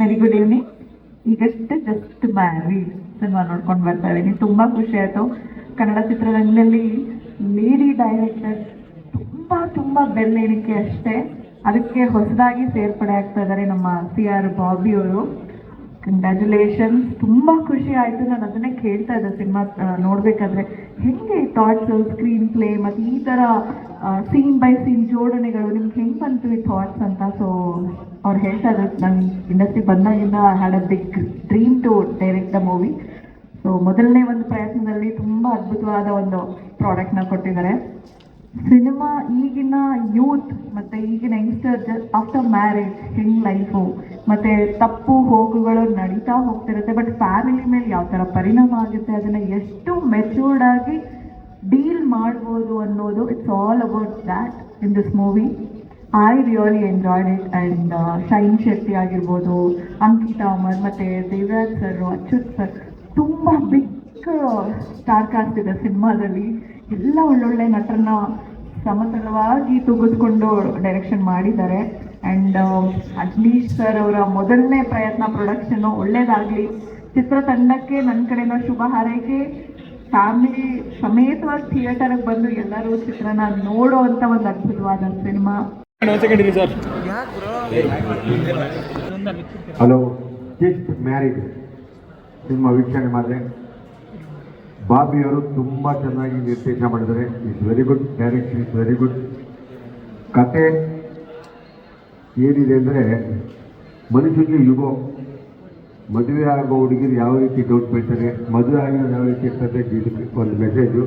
Very good evening ಈಗಷ್ಟೇ just marry cinema ನೋಡ್ಕೊಂಡು ಬರ್ತಾ ಇದ್ದೀನಿ. ತುಂಬ ಖುಷಿ ಆಯಿತು. ಕನ್ನಡ ಚಿತ್ರರಂಗದಲ್ಲಿ ಲೇಡಿ ಡೈರೆಕ್ಟರ್ ತುಂಬ ತುಂಬ ಬೆನ್ನೆಣಿಕೆ ಅಷ್ಟೇ. ಅದಕ್ಕೆ ಹೊಸದಾಗಿ ಸೇರ್ಪಡೆ ಆಗ್ತಾ ಇದ್ದಾರೆ ನಮ್ಮ ಸಿ ಆರ್ ಬಾಬಿ ಅವರು. ಕಂಗ್ರ್ಯಾಚುಲೇಷನ್ಸ್ ತುಂಬ ಖುಷಿ ಆಯಿತು. ನಾನು ಅದನ್ನೇ ಕೇಳ್ತಾ ಇದ್ದೆ ಸಿನಿಮಾ ನೋಡಬೇಕಾದ್ರೆ. ಹೆಂಗೆ ಥಾಟ್ಸ್ ಸ್ಕ್ರೀನ್ ಪ್ಲೇ ಮತ್ತು ಈ ಥರ ಸೀನ್ ಬೈ ಸೀನ್ ಜೋಡಣೆಗಳು, ನಿಮ್ಗೆ ಹೆಂಗೆ ಬಂತು ಈ ಥಾಟ್ಸ್ ಅಂತ? ಸೊ ಅವ್ರು ಹೇಳ್ತಾ ಇದ್ರು, ನಾನು ಇಂಡಸ್ಟ್ರಿ ಬಂದಾಗಿಂದ had a big dream to direct the movie so ಮೊದಲನೇ ಒಂದು ಪ್ರಯತ್ನದಲ್ಲಿ ತುಂಬ ಅದ್ಭುತವಾದ ಒಂದು ಪ್ರಾಡಕ್ಟ್ನ ಕೊಟ್ಟಿದ್ದಾರೆ. ಸಿನಿಮಾ ಈಗಿನ ಯೂತ್ ಮತ್ತೆ ಈಗಿನ ಯಂಗ್ಸ್ಟರ್ ಆಫ್ಟರ್ ಮ್ಯಾರೇಜ್ ಹೆಂಗ್ ಲೈಫು ಮತ್ತೆ ತಪ್ಪು ಹೋಗುಗಳು ನಡೀತಾ ಹೋಗ್ತಿರುತ್ತೆ ಬಟ್ ಫ್ಯಾಮಿಲಿ ಮೇಲೆ ಯಾವ ಥರ ಪರಿಣಾಮ ಆಗುತ್ತೆ, ಅದನ್ನ ಎಷ್ಟು ಮೆಚೂರ್ಡ್ ಆಗಿ ಡೀಲ್ ಮಾಡ್ಬೋದು ಅನ್ನೋದು it's all about that in this movie I really enjoyed it and Shine Shetty ಆಗಿರ್ಬೋದು ಅಂಕಿತಾ ಅಮರ್ ಮತ್ತೆ ದೇವರಾಜ್ ಸರ್ ಅಚ್ಯುತ್ ಸರ್ ತುಂಬ ಬಿಗ್ ಸ್ಟಾರ್ ಕಾಸ್ಟ್ ಇದೆ ಸಿನಿಮಾದಲ್ಲಿ. ಎಲ್ಲ ಒಳ್ಳೊಳ್ಳೆ ನಟರನ್ನ ಸಮತಲವಾಗಿ ತೂಗಿಸ್ಕೊಂಡು ಡೈರೆಕ್ಷನ್ ಮಾಡಿದ್ದಾರೆ. ಆ್ಯಂಡ್ ಅಜ್ನೀಶ್ ಸರ್ ಅವರ ಮೊದಲನೇ ಪ್ರಯತ್ನ ಪ್ರೊಡಕ್ಷನು ಒಳ್ಳೇದಾಗಲಿ. ಚಿತ್ರತಂಡಕ್ಕೆ ನನ್ನ ಕಡೆಯಿಂದ ಶುಭ ಹಾರೈಕೆ. ಫ್ಯಾಮಿಲಿ ಸಮೇತವಾಗಿ ಥಿಯೇಟರ್ಗೆ ಬಂದು ಎಲ್ಲರೂ ಚಿತ್ರನ ನೋಡೋ ಅಂತ ಒಂದು ಅದ್ಭುತವಾದ cinema. Hello just married cinema ವೀಕ್ಷಣೆ ಮಾಡಿದೆ. ಬಾಬಿಯವರು ತುಂಬ ಚೆನ್ನಾಗಿ ನಿರ್ದೇಶನ ಮಾಡಿದ್ದಾರೆ. It's very good direction it's very good ಕತೆ ಏನಿದೆ ಅಂದರೆ ಮನುಷ್ಯನಿಗೆ ಯುಗೋ, ಮದುವೆ ಆಗೋ ಹುಡುಗಿರು ಯಾವ ರೀತಿ ಡೌಟ್ ಬೀಳ್ತಾರೆ, ಮದುವೆ ಆಗಿರೋ ಯಾವ ರೀತಿ ಇರ್ತದೆ ಒಂದು ಮೆಸೇಜು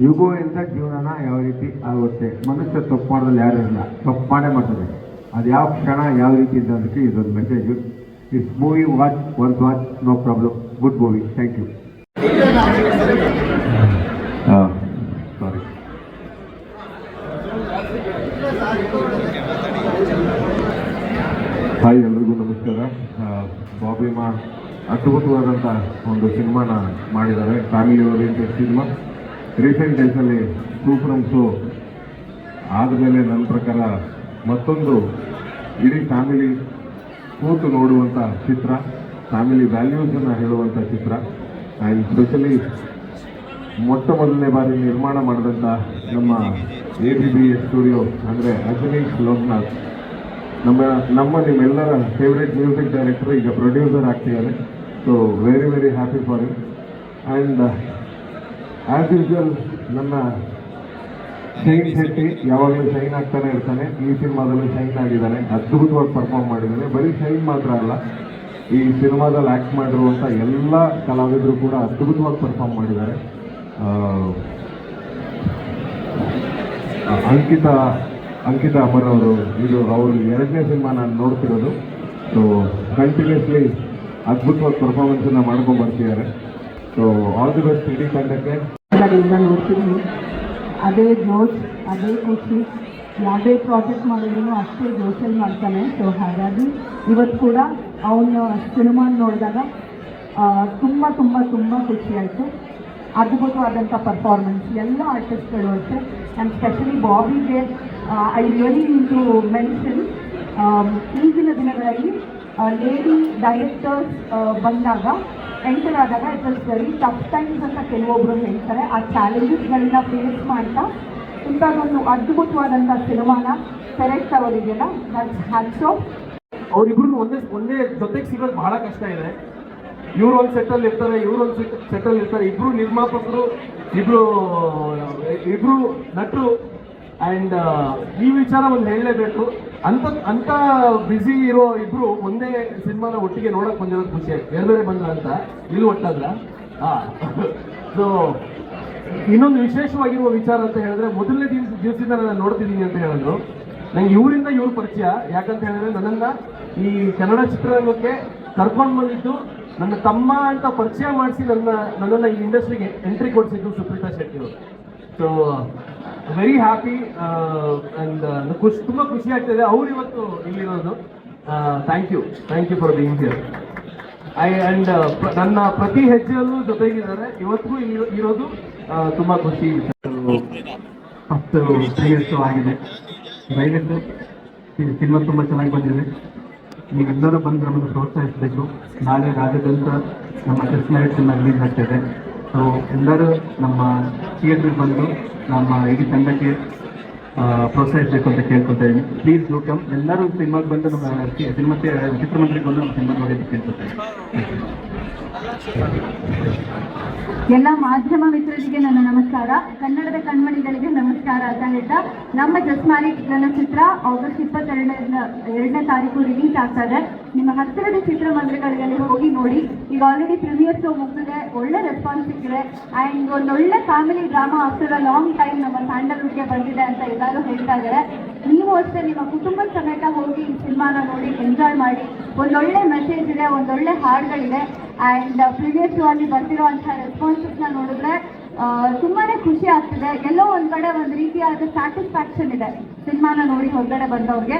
ಯುಗೋ ಇಂದ ಜೀವನನ ಯಾವ ರೀತಿ ಆಗುತ್ತೆ? ಮನುಷ್ಯ ತಪ್ಪು ಮಾಡೋದ್ರಲ್ಲಿ ಯಾರು ಇರಲ್ಲ ತಪ್ಪು ಮಾಡೇ ಮಾಡ್ತದೆ ಅದು ಯಾವ ಕ್ಷಣ, ಯಾವ ರೀತಿ ಇದೆ ಅದಕ್ಕೆ ಇದೊಂದು message it's movie watch once watch no problem good movie thank you sorry hi ಎಲ್ರಿಗೂ ನಮಸ್ಕಾರ ಆ, ಬಾಬಿ ಮಾ ಅದ್ಭುತವಾದಂಥ ಒಂದು ಸಿನಿಮಾನ ಮಾಡಿದ್ದಾರೆ. ಫ್ಯಾಮಿಲಿ ಓರಿಯೆಂಟೆಡ್ ಸಿನಿಮಾ ರೀಸೆಂಟ್ ಡೇಸಲ್ಲಿ ಟೂ ಫ್ರಮ್ಸು ಆದಮೇಲೆ ನನ್ನ ಪ್ರಕಾರ ಮತ್ತೊಂದು ಇಡೀ ಫ್ಯಾಮಿಲಿ ಕೂತು ನೋಡುವಂಥ ಚಿತ್ರ ಫ್ಯಾಮಿಲಿ ವ್ಯಾಲ್ಯೂಸನ್ನು ಹೇಳುವಂಥ ಚಿತ್ರ. ಆ್ಯಂಡ್ ಸ್ಪೆಷಲಿ ಮೊಟ್ಟ ಮೊದಲನೇ ಬಾರಿ ನಿರ್ಮಾಣ ಮಾಡಿದಂಥ ನಮ್ಮ ಎ ಬಿ ಬಿ ಸ್ಟುಡಿಯೋ ಅಂದರೆ ಅಜನೀಶ್ ಲೋಕನಾಥ್ ನಮ್ಮ ನಮ್ಮ ನಿಮ್ಮೆಲ್ಲರ ಫೇವ್ರೆಟ್ ಮ್ಯೂಸಿಕ್ ಡೈರೆಕ್ಟರ್ ಈಗ ಪ್ರೊಡ್ಯೂಸರ್ ಆಗ್ತಿದ್ದಾರೆ. So very very happy for it and as usual ನನ್ನ ಶೈನ್ ಶೆಟ್ಟಿ ಯಾವಾಗಲೂ ಶೈನ್ ಆಗ್ತಾನೆ ಇರ್ತಾನೆ. ಈ ಸಿನಿಮಾದಲ್ಲಿ ಶೈನ್ ಆಗಿದ್ದಾನೆ. ಅದ್ಭುತವಾಗಿ ಪರ್ಫಾರ್ಮ್ ಮಾಡಿದ್ದಾನೆ. ಬರೀ ಶೈನ್ ಮಾತ್ರ ಅಲ್ಲ, ಈ ಸಿನಿಮಾದಲ್ಲಿ ಆ್ಯಕ್ಟ್ ಮಾಡಿರುವಂಥ ಎಲ್ಲ ಕಲಾವಿದರು ಕೂಡ ಅದ್ಭುತವಾಗಿ ಪರ್ಫಾರ್ಮ್ ಮಾಡಿದ್ದಾರೆ. ಅಂಕಿತಾ ಅಂಕಿತಾ ಅಮರ್ ಅವರು ಇದು ಅವರು ಎರಡನೇ ಸಿನಿಮಾ ನಾನು ನೋಡ್ತಿರೋದು. ಸೊ ಕಂಟಿನ್ಯೂಸ್ಲಿ ಅದ್ಭುತವಾದ ಪರ್ಫಾರ್ಮೆನ್ಸನ್ನು ಮಾಡ್ಕೊಂಡು ಬರ್ತಿದ್ದಾರೆ. ಸೊ ಆಲ್ ದಿ ಬೆಸ್ಟ್ ಇಡೀ ತಂಡಕ್ಕೆ. ನೋಡ್ತಿದ್ದೀನಿ. ಅದೇ ಜೋಶ್, ಅದೇ ಖುಷಿ. ಯಾವುದೇ ಪ್ರಾಜೆಕ್ಟ್ ಮಾಡಿದ್ರು ಅಷ್ಟೇ ಜೋಶಲ್ಲಿ ಮಾಡ್ತಾನೆ. ಸೊ ಹಾಗಾಗಿ ಇವತ್ತು ಕೂಡ ಅವನ ಸಿನಿಮಾ ನೋಡಿದಾಗ ತುಂಬ ತುಂಬ ತುಂಬ ಖುಷಿ ಆಯಿತು. ಅದ್ಭುತವಾದಂಥ ಪರ್ಫಾರ್ಮೆನ್ಸ್ ಎಲ್ಲ ಆರ್ಟಿಸ್ಟ್ಗಳು ಅಷ್ಟೇ. ಆ್ಯಂಡ್ ಸ್ಪೆಷಲಿ ಬಾಬಿಗೆ ಐ ರಿಯಲಿ ಟು ಮೆನ್ಷನ್ ಈಗಿನ ದಿನಗಳಲ್ಲಿ ಲೇಡಿ ಡೈರೆಕ್ಟರ್ಸ್ ಬಂದಾಗ ಎಂಟರ್ ಆದಾಗ it was very tough times ಅಂತ ಕೆಲವೊಬ್ರು ಹೇಳ್ತಾರೆ. ಆ ಚಾಲೆಂಜಸ್ಗಳನ್ನ ಫೇಸ್ ಮಾಡ್ತಾ, ಇಂಥದ್ದೊಂದು ಅದ್ಭುತವಾದಂಥ ಸಿನಿಮಾನ ಸೆಲೆಕ್ಟ್ ಅವರಿಗೆಲ್ಲ ಹ್ಯಾಟ್ಸ್ ಆಫ್ ಒಂದೇ ಒಂದೇ ಜೊತೆಗೆ ಸಿಗೋದು ಬಹಳ ಕಷ್ಟ ಇದೆ. ಇವ್ರು ಒಂದು ಸೆಟ್ಟಲ್ಲಿ ಇರ್ತಾರೆ, ಇವ್ರು ಒಂದು ಸೆಟ್ಟಲ್ಲಿ ಇರ್ತಾರೆ. ಇಬ್ರು ನಿರ್ಮಾಪಕರು, ಇಬ್ರು ಇಬ್ರು ನಟರು ಆ್ಯಂಡ್ ಈ ವಿಚಾರ ಒಂದು ಹೇಳಲೇಬೇಕು. ಅಂತ ಅಂತ ಬ್ಯುಸಿ ಇರೋ ಇಬ್ರು ಒಂದೇ ಸಿನಿಮಾನ ಒಟ್ಟಿಗೆ ನೋಡಕ್ ಬಂದಿರೋದು ಖುಷಿ ಆಯ್ತು. ಬೇರೆ ಬೇರೆ ಬಂದ್ರ ಅಂತ. ಇಲ್ಲಿ ಒಟ್ಟಾದ್ರ? ಸೊ ಇನ್ನೊಂದು ವಿಶೇಷವಾಗಿರುವ ವಿಚಾರ ಅಂತ ಹೇಳಿದ್ರೆ, ಮೊದಲನೇ ದಿವಸ, ದಿವಸದಿಂದ ನಾನು ನೋಡ್ತಿದ್ದೀನಿ ಅಂತ ಹೇಳಿದ್ರು ನಂಗೆ ಇವರಿಂದ ಇವ್ರ ಪರಿಚಯ. ಯಾಕಂತ ಹೇಳಿದ್ರೆ, ನನ್ನನ್ನ ಈ ಕನ್ನಡ ಚಿತ್ರರಂಗಕ್ಕೆ ಕರ್ಕೊಂಡು ಬಂದಿದ್ದು ನನ್ನ ತಮ್ಮ ಅಂತ ಪರಿಚಯ ಮಾಡಿಸಿ ನನ್ನ, ನನ್ನನ್ನು ಈ ಇಂಡಸ್ಟ್ರಿಗೆ ಎಂಟ್ರಿ ಕೊಡಿಸಿದ್ದು ಸುಪ್ರೀತಾ ಶೆಟ್ಟಿ ಅವರು. ಸೊ ವೆರಿ ಹ್ಯಾಪಿ ಅಂಡ್ ಖುಷಿ ತುಂಬ ಖುಷಿ ಆಗ್ತದೆ ಅವ್ರು ಇವತ್ತು ಇಲ್ಲಿರೋದು. Thank you thank you for being here I and ನನ್ನ ಪ್ರತಿ ಹೆಜ್ಜೆಯಲ್ಲೂ ಜೊತೆಗಿದ್ದಾರೆ. ಇವತ್ತಿಗೂ ಇರೋದು ತುಂಬ ತುಂಬಾ ಖುಷಿ. ಹತ್ತು ಪ್ರಿಯಸ್ತು ಆಗಿದೆ. ದಯವಿಟ್ಟು ಸಿನಿಮಾ ತುಂಬ ಚೆನ್ನಾಗಿ ಬಂದಿದೆ. ನೀವೆಲ್ಲರೂ ಬಂದು ನಮ್ಮನ್ನು ಪ್ರೋತ್ಸಾಹಿಸಬೇಕು. ನಾಳೆ ರಾಜ್ಯದಂತ ನಮ್ಮ ಚೆಸ್ ಮ್ಯಾರೇಜ್ ರಿಲೀಸ್ ಆಗ್ತಿದೆ. ಸೊ ಎಲ್ಲರೂ ನಮ್ಮ ಥಿಯೇಟರ್ ಬಂದು ನಮ್ಮ ಇಡೀ ತಂಡಕ್ಕೆ ಪ್ರೋತ್ಸಾಹಿಸಬೇಕು ಅಂತ ಕೇಳ್ಕೊತಾ ಇದ್ದೀನಿ. ಪ್ಲೀಸ್ ಡೂ ಎಲ್ಲರೂ ಸಿನಿಮಾಗೆ ಬಂದು ನಮ್ಮ, ಸಿನಿಮಾ ಚಿತ್ರಮಂದಿರಕ್ಕೆ ಬಂದು ನಮ್ಮ ಸಿನಿಮಾ ನೋಡೋದಕ್ಕೆ ಕೇಳ್ಕೊತಾ ಇದ್ದೀನಿ. ಎಲ್ಲ ಮಾಧ್ಯಮ ಮಿತ್ರರಿಗೆ ನನ್ನ ನಮಸ್ಕಾರ. ಕನ್ನಡದ ಕಣ್ಮಣಿಗಳಿಗೆ ನಮಸ್ಕಾರ ಅಂತ ಹೇಳ್ತಾ, ನಮ್ಮ ಜಸ್ಮಾರಿ ಚಲನಚಿತ್ರ ಆಗಸ್ಟ್ ಇಪ್ಪತ್ತೆರಡನೇ, ಎರಡನೇ ತಾರೀಕು ರಿಲೀಸ್ ಆಗ್ತಾ ಇದೆ. ನಿಮ್ಮ ಹತ್ತಿರದ ಚಿತ್ರಮಂದಿರಗಳಿಗೆ ಹೋಗಿ ನೋಡಿ. ಈಗ ಆಲ್ರೆಡಿ ಪ್ರೀಮಿಯರ್ ಶೋ ಮುಗಿದಿದೆ. ಒಳ್ಳೆ ರೆಸ್ಪಾನ್ಸ್ ಸಿಕ್ಕಿದೆ. ಆ್ಯಂಡ್ ಒಂದೊಳ್ಳೆ family drama a long time ನಮ್ಮ ಸ್ಯಾಂಡಲ್ವುಡ್ಗೆ ಬಂದಿದೆ ಅಂತ ಎಲ್ಲರೂ ಹೇಳ್ತಾ ಇದ್ದಾರೆ. ನೀವು ಅಷ್ಟೇ ನಿಮ್ಮ ಕುಟುಂಬದ ಸಮೇತ ಹೋಗಿ ಈ ಸಿನಿಮಾನ ನೋಡಿ ಎಂಜಾಯ್ ಮಾಡಿ. ಒಂದೊಳ್ಳೆ ಮೆಸೇಜ್ ಇದೆ, ಒಂದೊಳ್ಳೆ ಹಾಡುಗಳಿದೆ. ಆ್ಯಂಡ್ ಪ್ರಿವಿಯಸ್ ಅಲ್ಲಿ ಬರ್ತಿರೋಂಥ ರೆಸ್ಪಾನ್ಸಸ್ನ ನೋಡಿದ್ರೆ ತುಂಬಾನೇ ಖುಷಿ ಆಗ್ತಿದೆ. ಎಲ್ಲೋ ಒಂದ್ ಕಡೆ ಒಂದು ರೀತಿಯಾದ ಸ್ಯಾಟಿಸ್ಫ್ಯಾಕ್ಷನ್ ಇದೆ ಸಿನಿಮಾನ ನೋಡಿ ಹೊರಗಡೆ ಬಂದವ್ರಿಗೆ.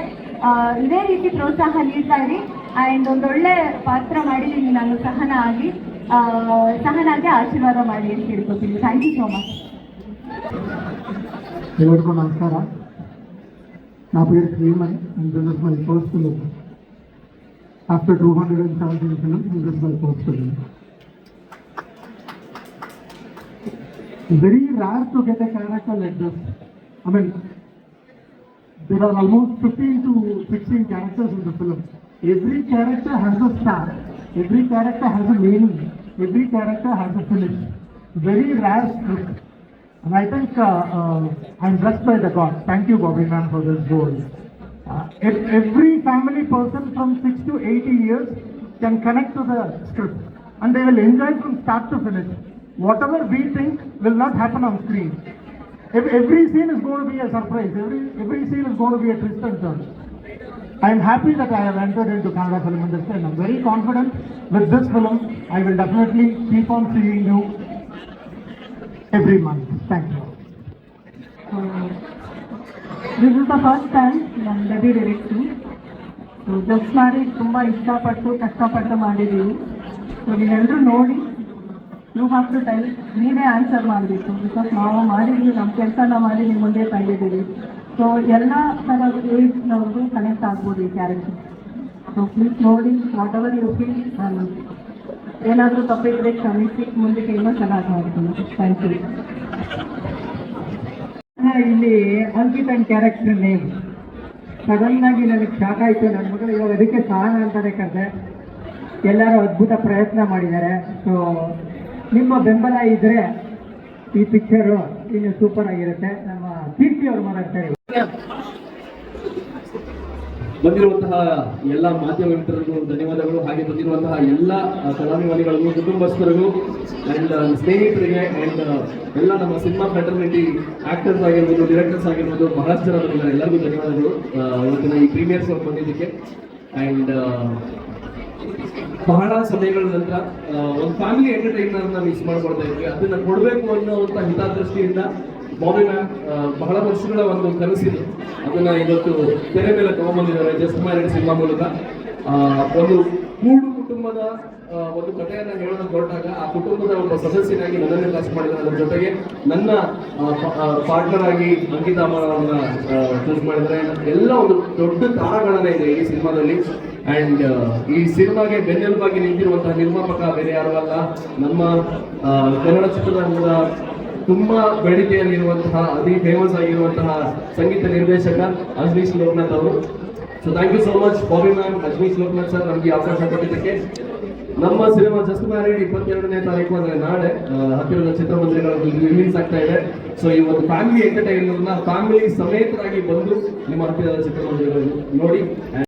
ಇದೇ ರೀತಿ ಪ್ರೋತ್ಸಾಹ ನೀಡ್ತಾ ಇರಿ. ಆ್ಯಂಡ್ ಒಂದೊಳ್ಳೆ ಪಾತ್ರ ಮಾಡಿದ್ದೀನಿ ನಾನು ಸಹನ ಆಗಿ ಸಹನ ಸಹನಾಗೆ ಆಶೀರ್ವಾದ ಮಾಡಿ ಅಂತ ಹೇಳ್ಕೊತೀನಿ. ಥ್ಯಾಂಕ್ ಯು ಸೋ ಮಚ್ ನಮಸ್ಕಾರ. నా పేరు Sriman and this is my first film after two hundred and seventeen film this is my first film very rare to get a character like this. I mean, there are almost 15 to 16 characters in the film. Every character has a star. Every character has a meaning. Every character has a finish. Very rare script. And I think uh, uh, I'm blessed by the God. Thank you, Bobby Man, for this role. Uh, if every family person from 6 to 80 years can connect to the script and they will enjoy from start to finish. Whatever we think will not happen on screen. If every scene is going to be a surprise, every, every scene is going to be a twist and turn. I am happy that I have entered into Kannada film industry and I'm very confident with this film I will definitely keep on seeing you every month. Thank you. This is the first time ನಮ್ಮ debut directing just ಮಾಡಿ ತುಂಬ ಇಷ್ಟಪಟ್ಟು ಕಷ್ಟಪಟ್ಟು ಮಾಡಿದ್ದೀವಿ. So ನೀವೆಲ್ಲರೂ ನೋಡಿ you have to tell ನೀವೇ answer ಮಾಡಬೇಕು. ಬಿಕಾಸ್ ನಾವು ಮಾಡಿದ್ವಿ, ನಮ್ಮ ಕೆಲಸನ ಮಾಡಿ ನಿಮ್ಮ ಮುಂದೆ ತಂದಿದ್ದೀವಿ. ಸೊ ಎಲ್ಲ ಥರದ ಏಜ್ನವ್ರಿಗೂ ಕನೆಕ್ಟ್ ಆಗ್ಬೋದು ಈ ಕ್ಯಾರೆಕ್ಟರ್ ಸೊ ಪ್ಲೀಸ್ ನೋಡಿ ವಾಟ್ ಎವರ್ ಯು ಫೀಲ್ ಏನಾದರೂ ತಪ್ಪಿದ್ರೆ ಕ್ಷಮಿಸಿ, ಮುಂದಕ್ಕೆ ಇನ್ನೂ ಚೆನ್ನಾಗಿ ಮಾಡ್ತೀನಿ. ಥ್ಯಾಂಕ್ ಯು ಇಲ್ಲಿ Ankit and character name sudden ಆಗಿ ನನಗೆ ಶಾಕ್ ಆಯಿತು ನನ್ನ ಮಗಳು ಇವಾಗ ಅದಕ್ಕೆ ಸಹನ ಅಂತಾನೆ ಕರೆದೆ. ಎಲ್ಲರೂ ಅದ್ಭುತ ಪ್ರಯತ್ನ ಮಾಡಿದ್ದಾರೆ. ಸೊ ನಿಮ್ಮ ಬೆಂಬಲ ಇದ್ರೆ ಈ ಪಿಕ್ಚರು ಇನ್ನು ಸೂಪರ್ ಆಗಿರುತ್ತೆ. ನಮ್ಮ ಕೀರ್ತಿ ಅವ್ರು ಮಾತಾಡ್ತಾರೆ ಬಂದಿರುವಂತಹ ಎಲ್ಲ ಮಾಧ್ಯಮ ಮಿತ್ರರಿಗೂ ಧನ್ಯವಾದಗಳು. ಹಾಗೆ ಬಂದಿರುವಂತಹ ಎಲ್ಲ ಫಲಾನುಭವಿಗಳಿಗೂ ಕುಟುಂಬಸ್ಥರಿಗೂ ಅಂಡ್ ಸ್ನೇಹಿತರಿಗೆ ಅಂಡ್ ಎಲ್ಲ ನಮ್ಮ ಸಿನಿಮಾ ಫ್ರೆಟರ್ನಿಟಿ ಆಕ್ಟರ್ಸ್ ಆಗಿರ್ಬೋದು ಡಿರೆಕ್ಟರ್ಸ್ ಆಗಿರ್ಬೋದು, ಬಹಳಷ್ಟು ಜನ ಬಂದಿದ್ದಾರೆ. ಎಲ್ಲರಿಗೂ ಧನ್ಯವಾದಗಳು. ಇವತ್ತಿನ ಈ ಪ್ರೀಮಿಯರ್ ಶೋ ಬಂದಿದ್ದಕ್ಕೆ. ಅಂಡ್ ಬಹಳ ಸಮಯಗಳ ನಂತರ ಒಂದು ಫ್ಯಾಮಿಲಿ ಎಂಟರ್ಟೈನರ್ನ ಮಿಸ್ ಮಾಡ್ಕೊಳ್ತಾ ಇದ್ವಿ. ಅದನ್ನ ಕೊಡಬೇಕು ಅನ್ನೋವಂಥ ಹಿತದೃಷ್ಟಿಯಿಂದ ಮ್ಯಾಮ್ ಬಹಳ ವರ್ಷಗಳ ಒಂದು ಕನಸಿದೆ. ಅದನ್ನ ಇವತ್ತು ತೆರೆ ಮೇಲೆ ತಗೊಂಡ್ಬಂದಿದ್ದಾರೆ ಜಸ್ಟ್ ರೆಡ್ಡಿ ಸಿನಿಮಾ ಮೂಲಕ. ಒಂದು ಕೂಡು ಕುಟುಂಬದ ಒಂದು ಕಥೆಯನ್ನ ಹೇಳಲು ಹೊರಟಾಗ ಆ ಕುಟುಂಬದ ಒಬ್ಬ ಸದಸ್ಯನಾಗಿ ನನ್ನನ್ನೇ ಕಾಸ್ಟ್ ಮಾಡಿದ್ದಾರೆ ಅದರ ಜೊತೆಗೆ ನನ್ನ ಪಾರ್ಟ್ನರ್ ಆಗಿ ಅಂಕಿತಾ ಅವರನ್ನ ಚೂಸ್ ಮಾಡಿದ್ದಾರೆ. ಎಲ್ಲ ಒಂದು ದೊಡ್ಡ ತಾರಗಳನ್ನ ಇದೆ ಈ ಸಿನಿಮಾದಲ್ಲಿ. ಅಂಡ್ ಈ ಸಿನಿಮಾಗೆ ಬೆನ್ನೆಲುಬಾಗಿ ನಿಂತಿರುವಂತಹ ನಿರ್ಮಾಪಕ ಬೇರೆ ಯಾರು ಅಲ್ಲ. ನಮ್ಮ ಕನ್ನಡ ಚಿತ್ರರಂಗದ ತುಂಬಾ ಬೇಡಿಕೆಯಲ್ಲಿರುವಂತಹ, ಅತಿ ಫೇಮಸ್ ಆಗಿರುವಂತಹ ಸಂಗೀತ ನಿರ್ದೇಶಕ ಅಜ್ನೀಶ್ ಲೋಕನಾಥ್ ಅವರು. So thank you so much Bobby ma'am Ajneesh Loknath sir ನಮಗೆ ಅವಕಾಶ ಕೊಟ್ಟಿದ್ದಕ್ಕೆ. ನಮ್ಮ ಸಿನಿಮಾ ಜಸ್ಟ್ ಮ್ಯಾರಿಡ್ ಇಪ್ಪತ್ತೆರಡನೇ ತಾರೀಕು, ಅಂದ್ರೆ ನಾಳೆ ಹತ್ತಿರದ ಚಿತ್ರಮಂದಿರಗಳಲ್ಲಿ ರಿಲೀಸ್ ಆಗ್ತಾ ಇದೆ. ಸೊ ಈ ಒಂದು ಫ್ಯಾಮಿಲಿ ಎಂಟರ್ಟೈನರ್ನ ಫ್ಯಾಮಿಲಿ ಸಮೇತರಾಗಿ ಬಂದು ನಿಮ್ಮ ಹತ್ತಿರದ ಚಿತ್ರಮಂದಿರಗಳನ್ನು ನೋಡಿ.